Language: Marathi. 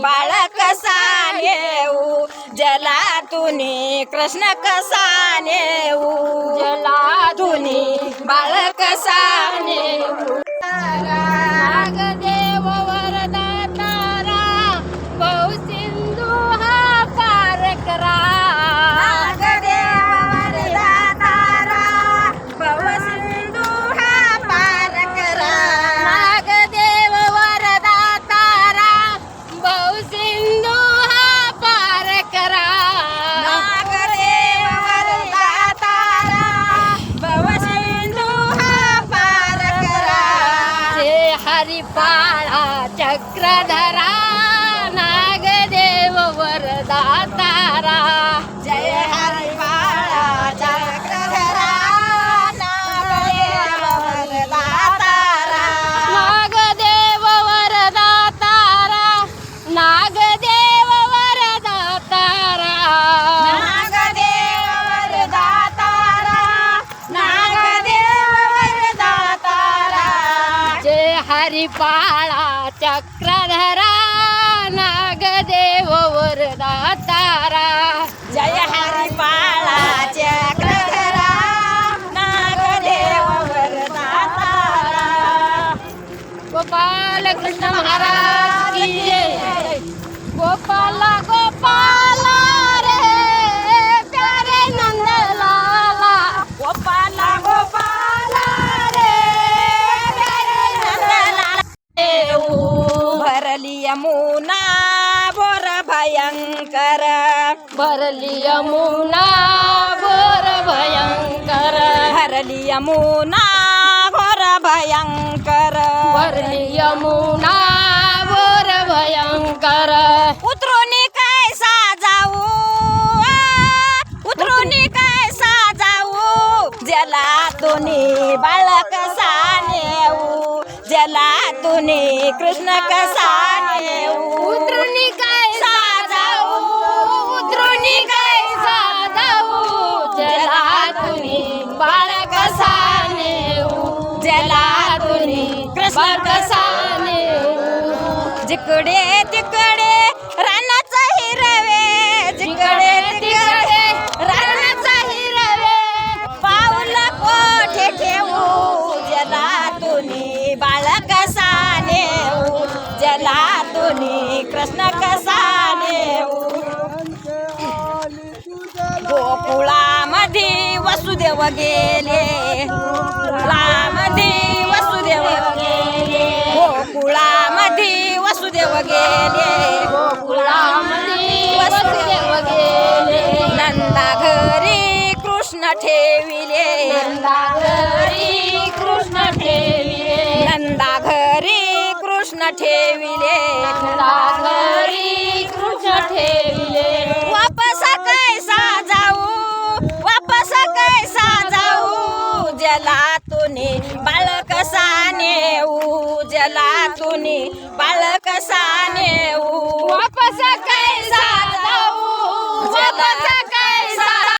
बाळ कसा येऊ? जला जलातून कृष्ण कसा येऊ? जला जलातून बाळ कसा येऊ? जे हरिपाळा जय हरिपाळा चक्रधरा नागदेव वरदा तारा जय हरिपाळा बाळा चक्रधरा नागदेव वरदा तारा गोपाल कृष्ण महाराज की जय. गोपाल गोपाल यमुना बोर भयंकर। भरली यमुना घोर भयंकर। भरली यमुना घोर भयंकर। भरली यमुना घोर भयंकर। उतरून काय साजाऊ उतरून काय साजाऊ जला तुनी बाळक नेऊ तुनी कृष्ण कसा उतरुनी काय साजाऊ उतरुनी काय साजाऊ जला बाळ कसा नेऊ जला तुनी कृष्ण कसा कसा नेऊ जिकडे तिकडे जला कृष्ण कसा नेऊ गोकुळामध्ये वसुदेव गेले. गोकुळामध्ये वसुदेव गेले. गोकुळामध्ये वसुदेव गेले. गोकुळामध्ये वसुदेव गेले. नंदा घरी कृष्ण ठेविले. नंदा घरी कृष्ण ठेविले. ठेविले. घरी कृष्ण ठेविले. वापस कैसा जाऊ? वापस कैसा जाऊ? जला तुनी बाळक नेऊ जला तुनी बाळक नेऊ वापस कैसा जाऊ? वापस